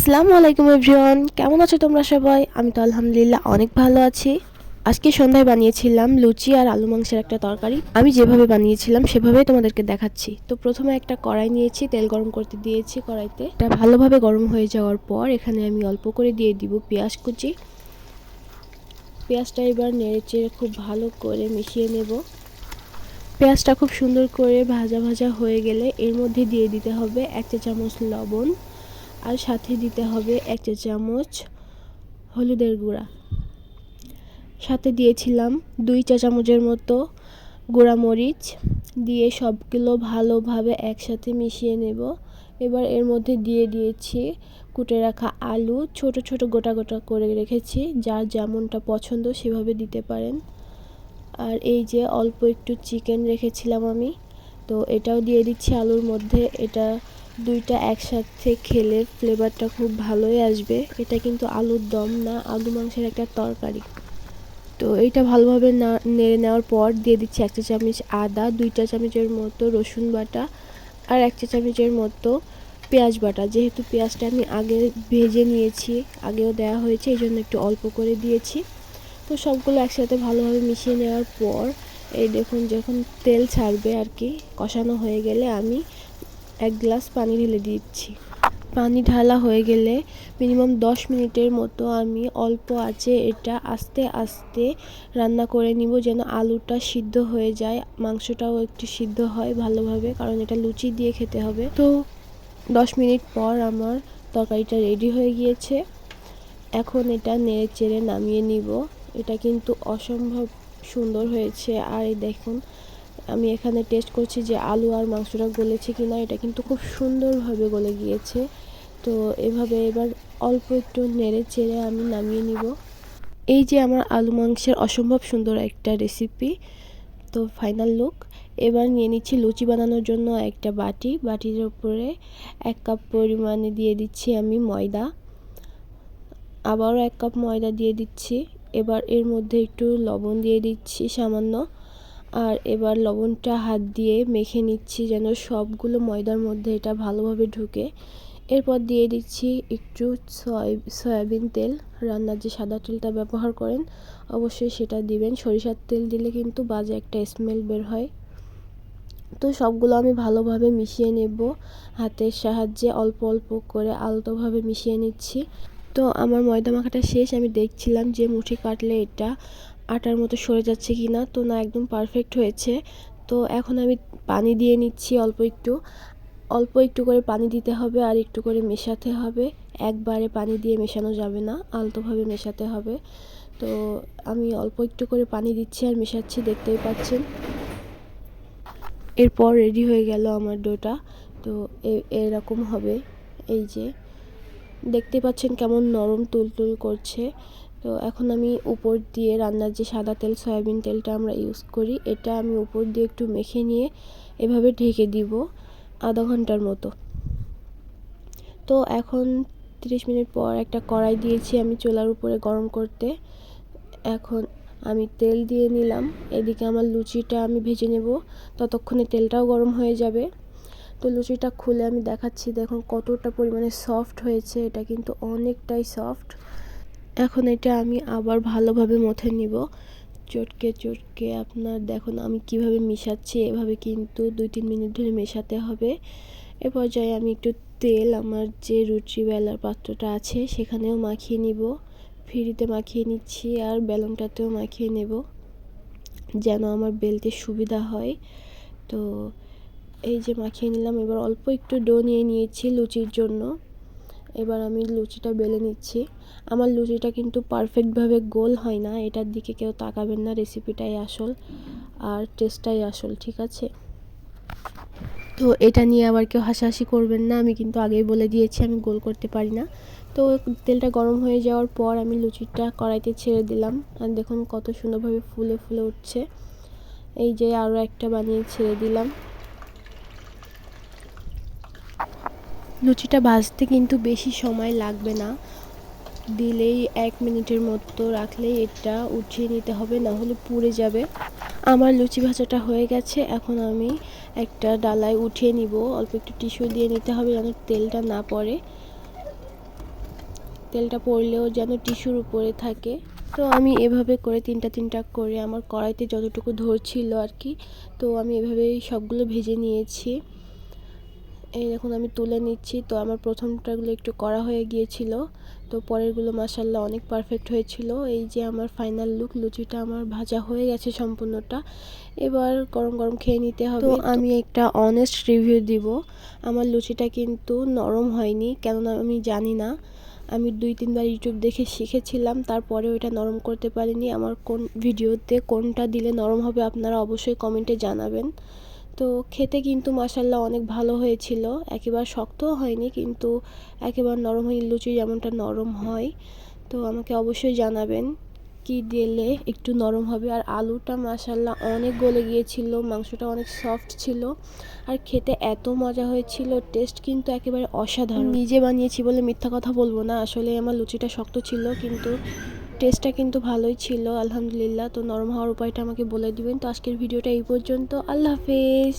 আসসালামু আলাইকুম এভরিওয়ান। কেমন আছো তোমরা সবাই? আমি তো আলহামদুলিল্লাহ অনেক ভালো আছি। আজকে সন্ধ্যায় বানিয়েছিলাম লুচি আর আলু মাংসের একটা তরকারি। আমি যেভাবে বানিয়েছিলাম, সেভাবেই তোমাদেরকে দেখাচ্ছি। তো প্রথমে একটা কড়াই নিয়েছি, তেল গরম করতে দিয়েছি কড়াইতে। এটা ভালোভাবে গরম হয়ে যাওয়ার পর এখানে আমি অল্প করে দিয়ে দিব পেঁয়াজ কুচি। পেঁয়াজটা এবার নেড়েচেড়ে খুব ভালো করে মিশিয়ে নেব। পেঁয়াজটা খুব সুন্দর করে ভাজা ভাজা হয়ে গেলে এর মধ্যে দিয়ে দিতে হবে এক চা চামচ লবণ। আর সাথে দিতে হবে এক চা চামচ হলুদের গুঁড়া। সাথে দিয়েছিলাম দুই চা চামচের মতো গুঁড়া মরিচ। দিয়ে সবগুলো ভালোভাবে একসাথে মিশিয়ে নেব। এবার এর মধ্যে দিয়ে দিয়েছি কুটে রাখা আলু। ছোট ছোট গোটা গোটা করে রেখেছি। যার যেমনটা পছন্দ সেভাবে দিতে পারেন। আর এই যে অল্প একটু চিকেন রেখেছিলাম আমি, তো এটাও দিয়ে দিচ্ছি আলুর মধ্যে। এটা দুইটা একসাথে খেলে ফ্লেভারটা খুব ভালোই আসবে। এটা কিন্তু আলুর দম না, আলু মাংসের একটা তরকারি। তো এইটা ভালোভাবে না, নেড়ে নেওয়ার পর দিয়ে দিচ্ছি একটা চামচ আদা দুইটা চামচের মতো রসুন বাটা আর এক চা চামচের মতো পেঁয়াজ বাটা। যেহেতু পেঁয়াজটা আমি আগে ভেজে নিয়েছি, আগেও দেওয়া হয়েছে এই জন্য একটু অল্প করে দিয়েছি। তো সবগুলো একসাথে ভালোভাবে মিশিয়ে নেওয়ার পর, এই দেখুন যখন তেল ছাড়বে আর কি, কষানো হয়ে গেলে আমি এক গ্লাস পানি ঢেলে দিচ্ছি। পানি ঢালা হয়ে গেলে মিনিমাম দশ মিনিটের মতো আমি অল্প আছে এটা আস্তে আস্তে রান্না করে নিব যেন আলুটা সিদ্ধ হয়ে যায়, মাংসটাও একটু সিদ্ধ হয় ভালোভাবে কারণ এটা লুচি দিয়ে খেতে হবে। তো দশ মিনিট পর আমার তরকারিটা রেডি হয়ে গিয়েছে। এখন এটা নেড়ে চেড়ে নামিয়ে নিব। এটা কিন্তু অসম্ভব সুন্দর হয়েছে। আর এই দেখুন আমি এখানে টেস্ট করছি যে আলু আর মাংসটা গলেছে কি না এটা কিন্তু খুব সুন্দরভাবে গলে গিয়েছে। তো এভাবে এবার অল্প একটু নেড়ে চেড়ে আমি নামিয়ে নিব। এই যে আমার আলু মাংসের অসম্ভব সুন্দর একটা রেসিপি তো ফাইনাল লুক এবার নিয়ে নিচ্ছি লুচি বানানোর জন্য একটা বাটি। বাটির উপরে এক কাপ পরিমাণে দিয়ে দিচ্ছি আমি ময়দা। আবারও এক কাপ ময়দা দিয়ে দিচ্ছি। এবার এর মধ্যে একটু লবণ দিয়ে দিচ্ছি সামান্য। আর এবার লবণটা হাত দিয়ে মেখে নিচ্ছি যেন সবগুলো ময়দার মধ্যে এটা ভালোভাবে ঢুকে। এরপর দিয়ে দিচ্ছি একটু সয়াবিন তেল। রান্নার যে সাদা তেলটা ব্যবহার করেন, অবশ্যই সেটা দিবেন। সরিষার তেল দিলে কিন্তু বাজে একটা স্মেল বের হয়। তো সবগুলো আমি ভালোভাবে মিশিয়ে নেব। হাতের সাহায্যে অল্প অল্প করে আলতোভাবে মিশিয়ে নিচ্ছি। তো আমার ময়দা মাখাটা শেষ। আমি দেখছিলাম যে মুঠি কাটলে এটা আটার মতো সরে যাচ্ছে কি না, তো না একদম পারফেক্ট হয়েছে। তো এখন আমি পানি দিয়ে নিচ্ছি অল্প একটু। অল্প একটু করে পানি দিতে হবে আর একটু করে মেশাতে হবে। একবারে পানি দিয়ে মেশানো যাবে না, আলতোভাবে মেশাতে হবে। তো আমি অল্প একটু করে পানি দিচ্ছি আর মেশাচ্ছি, দেখতেই পাচ্ছেন। এরপর রেডি হয়ে গেল আমার ডোটা। তো এরকম হবে। এই যে, দেখতে পাচ্ছেন কেমন নরম তুলতুল করছে। তো এখন আমি উপর দিয়ে রান্নার যে সাদা তেল, সয়াবিন তেলটা আমরা ইউজ করি, এটা আমি উপর দিয়ে একটু মেখে নিয়ে এভাবে ঢেকে দিব আধা ঘণ্টার মতো। তো এখন 30 মিনিট পর একটা কড়াই দিয়েছি আমি চুলার উপরে গরম করতে। এখন আমি তেল দিয়ে নিলাম, এদিকে আমার লুচিটা আমি ভেজে নেব, ততক্ষণে তেলটাও গরম হয়ে যাবে। তো লুচিটা খুলে আমি দেখাচ্ছি, দেখুন কতটা পরিমাণে সফট হয়েছে, এটা কিন্তু অনেকটাই সফট এখন এটা আমি আবার ভালোভাবে মথে নিব। চটকে চটকে আপনার দেখুন আমি কীভাবে মিশাচ্ছি, এভাবে কিন্তু দুই তিন মিনিট ধরে মেশাতে হবে। এ পর্যায়ে আমি একটু তেল, আমার যে রুটি বেলার পাত্রটা আছে সেখানেও মাখিয়ে নিব। ফিরিতে মাখিয়ে নিচ্ছি আর বেলনটাতেও মাখিয়ে নেব যেন আমার বেলতে সুবিধা হয়। তো এই যে মাখিয়ে নিলাম, এবার অল্প একটু ডো নিয়ে নিয়েছি লুচির জন্য। এবার আমি লুচিটা বেলে নিচ্ছি। আমার লুচিটা কিন্তু পারফেক্টভাবে গোল হয় না, এটার দিকে কেউ তাকাবেন না রেসিপিটাই আসল আর টেস্টটাই আসল, ঠিক আছে? তো এটা নিয়ে আবার কেউ হাসাহাসি করবেন না, আমি কিন্তু আগেই বলে দিয়েছি, আমি গোল করতে পারি না। তো তেলটা গরম হয়ে যাওয়ার পর আমি লুচিটা কড়াইতে ছেড়ে দিলাম। আর দেখুন কত সুন্দরভাবে ফুলে ফুলে উঠছে। এই যে আরও একটা বানিয়ে ছেড়ে দিলাম। লুচিটা ভাজতে কিন্তু বেশি সময় লাগবে না। দিলেই এক মিনিটের মতো রাখলেই এটা উঠিয়ে নিতে হবে না হলে পুড়ে যাবে। আমার লুচি ভাজাটা হয়ে গেছে, এখন আমি একটা ডালায় উঠিয়ে নিব। অল্প একটু টিস্যু দিয়ে নিতে হবে যেন তেলটা না পড়ে। তেলটা পড়লেও যেন টিস্যুর উপরে থাকে। তো আমি এভাবে করে তিনটা তিনটা করে আমার কড়াইতে যতটুকু ধরছিল আর কি, তো আমি এভাবেই সবগুলো ভেজে নিয়েছি। এই দেখুন, আমি তুলে নিচ্ছি। তো আমার প্রথমটাগুলো একটু করা হয়ে গিয়েছিল। তো পরেরগুলো মাসাল্লাহ অনেক পারফেক্ট হয়েছিল। এই যে আমার ফাইনাল লুক লুচিটা আমার ভাজা হয়ে গেছে সম্পূর্ণটা। এবার গরম গরম খেয়ে নিতে হবে। তো আমি একটা অনেস্ট রিভিউ দিব। আমার লুচিটা কিন্তু নরম হয়নি, কেননা আমি জানি না। আমি দুই তিনবার ইউটিউব দেখে শিখেছিলাম, তারপরে ওইটা নরম করতে পারিনি। আমার কোন ভিডিওতে কোনটা দিলে নরম হবে আপনারা অবশ্যই কমেন্টে জানাবেন। তো খেতে কিন্তু মাসাল্লাহ অনেক ভালো হয়েছিল। একেবারে শক্তও হয়নি, কিন্তু একেবারে নরম হয়নি, লুচি যেমনটা নরম হয়। তো আমাকে অবশ্যই জানাবেন কি দিলে একটু নরম হবে। আর আলুটা মাসাল্লাহ অনেক গলে গিয়েছিল, মাংসটা অনেক সফট ছিল। আর খেতে এত মজা হয়েছিল টেস্ট কিন্তু একেবারে অসাধারণ। নিজে বানিয়েছি বলে মিথ্যা কথা বলব না, আসলে আমার লুচিটা শক্ত ছিল, কিন্তু টেস্টটা কিন্তু ভালোই ছিল, আলহামদুলিল্লাহ। তো নরম হওয়ার উপায়টা আমাকে বলে দিবেন। তো আজকের ভিডিওটা এই পর্যন্ত। আল্লাহ হাফেজ।